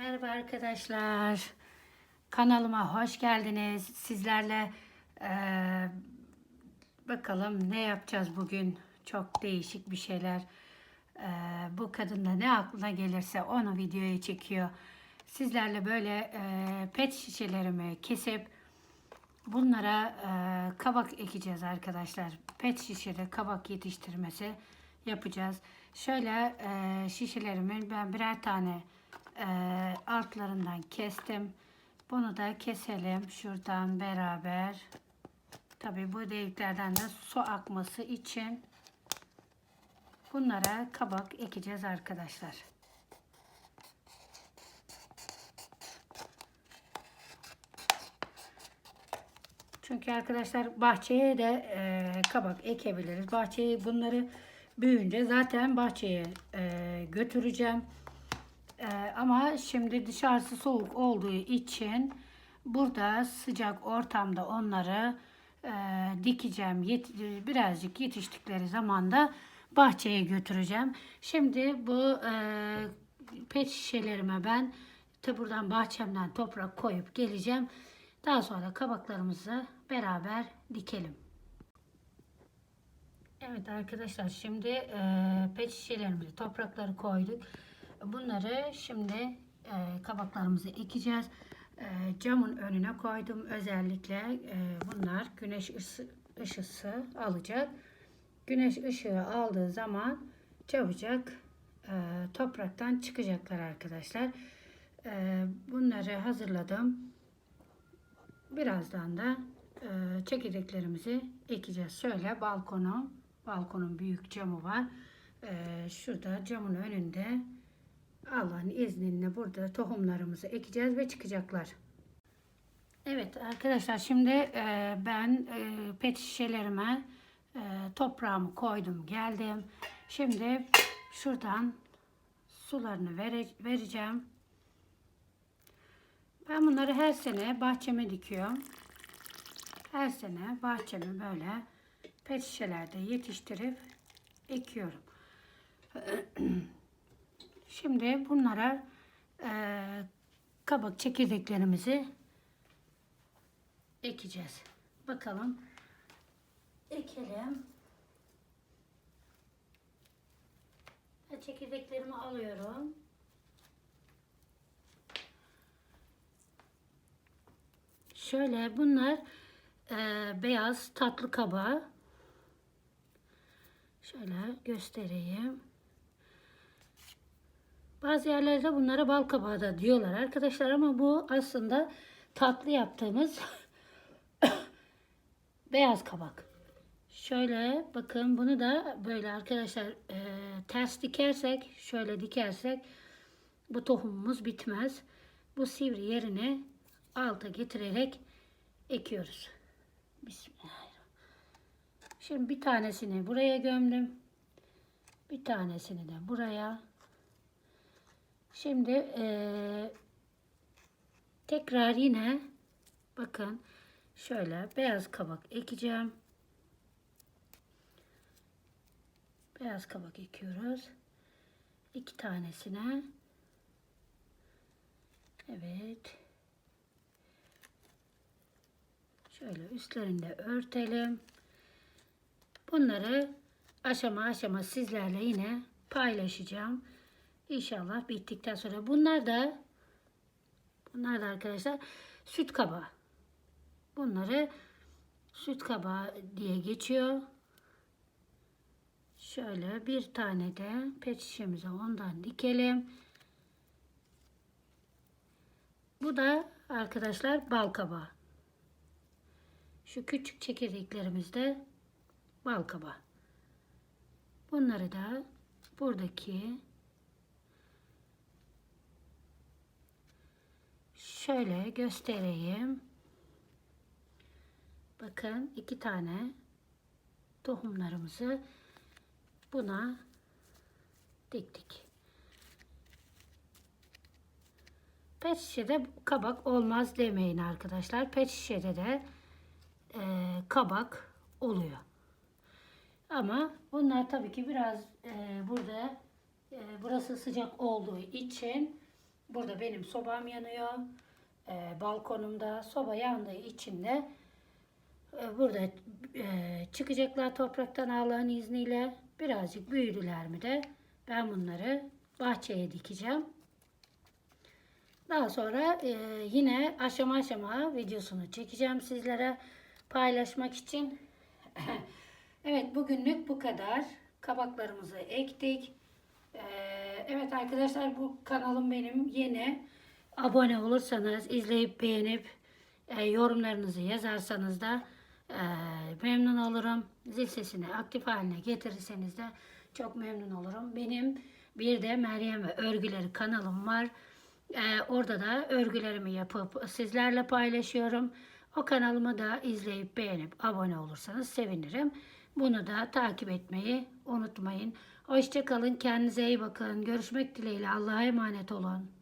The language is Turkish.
Merhaba arkadaşlar. Kanalıma hoş geldiniz. Sizlerle eee, bakalım ne yapacağız bugün. Çok değişik bir şeyler. Eee, bu kadın da ne aklına gelirse onu videoya çekiyor. Sizlerle böyle eee, pet şişelerimi kesip bunlara eee, kabak ekeceğiz arkadaşlar. Pet şişede kabak yetiştirmesi yapacağız. Şöyle eee şişelerimin ben birer tane altlarından kestim. Bunu da keselim şuradan beraber. Tabi bu deliklerden de su akması için bunlara kabak ekeceğiz arkadaşlar. Çünkü arkadaşlar bahçeye de e, kabak ekebiliriz. Bahçeye bunları büyüyünce zaten bahçeye e, götüreceğim. E, ama şimdi dışarısı soğuk olduğu için burada sıcak ortamda onları e, dikeceğim. Yet, birazcık yetiştikleri zaman da bahçeye götüreceğim. Şimdi bu e, pet şişelerime ben de buradan bahçemden toprak koyup geleceğim. Daha sonra kabaklarımızı beraber dikelim. Evet arkadaşlar şimdi e, pet şişelerimizi toprakları koyduk. Bunları şimdi e, kabaklarımızı ekeceğiz. E, camın önüne koydum özellikle e, bunlar güneş ısı, ışısı alacak. Güneş ışığı aldığı zaman çabucak e, topraktan çıkacaklar arkadaşlar. E, bunları hazırladım. Birazdan da e, çekirdeklerimizi ekeceğiz. Şöyle balkonu, balkonun büyük camı var. E, şurada camın önünde Allah'ın izniyle burada tohumlarımızı ekeceğiz ve çıkacaklar. Evet arkadaşlar şimdi e, ben e, pet şişelerime e, toprağımı koydum geldim. Şimdi şuradan sularını vere, vereceğim. Ben bunları her sene bahçeme dikiyorum. Her sene bahçemi böyle pet şişelerde yetiştirip ekiyorum. Şimdi bunlara e, kabak çekirdeklerimizi ekeceğiz. Bakalım. Ekelim. Çekirdeklerimi alıyorum. Şöyle bunlar e, beyaz tatlı kabağı. Şöyle göstereyim. Bazı yerlerde bunlara bal kabağı da diyorlar arkadaşlar ama bu aslında tatlı yaptığımız beyaz kabak. Şöyle bakın bunu da böyle arkadaşlar e, ters dikersek şöyle dikersek bu tohumumuz bitmez. Bu sivri yerine alta getirerek ekiyoruz. Bismillahirrahmanirrahim. Şimdi bir tanesini buraya gömdüm. Bir tanesini de buraya. Şimdi eee, tekrar yine bakın şöyle beyaz kabak ekeceğim. Beyaz kabak ekiyoruz. İki tanesine. Evet. Şöyle üstlerinde örtelim. Bunları aşama aşama sizlerle yine paylaşacağım. İnşallah bittikten sonra. Bunlar da bunlar da arkadaşlar süt kabağı. Bunları süt kabağı diye geçiyor. Şöyle bir tane de pet şişemize ondan dikelim. Bu da arkadaşlar bal kabağı. Şu küçük çekirdeklerimizde bal kabağı. Bunları da buradaki şöyle göstereyim. Bakın iki tane tohumlarımızı buna diktik. Pet şişede kabak olmaz demeyin arkadaşlar. Pet şişede de e, kabak oluyor. Ama bunlar tabii ki biraz e, burada e, burası sıcak olduğu için Burada benim sobam yanıyor. Ee, balkonumda soba yandığı için de e, burada e, çıkacaklar topraktan Allah'ın izniyle. Birazcık büyüdüler mi de ben bunları bahçeye dikeceğim. Daha sonra e, yine aşama aşama videosunu çekeceğim sizlere paylaşmak için. evet bugünlük bu kadar. Kabaklarımızı ektik. E, evet arkadaşlar bu kanalım benim yeni. Abone olursanız, izleyip beğenip e, yorumlarınızı yazarsanız da e, memnun olurum. Zil sesini aktif haline getirirseniz de çok memnun olurum. Benim bir de Meryem ve Örgüleri kanalım var. E, orada da örgülerimi yapıp sizlerle paylaşıyorum. O kanalımı da izleyip beğenip abone olursanız sevinirim. Bunu da takip etmeyi unutmayın. Hoşçakalın. Kendinize iyi bakın. Görüşmek dileğiyle. Allah'a emanet olun.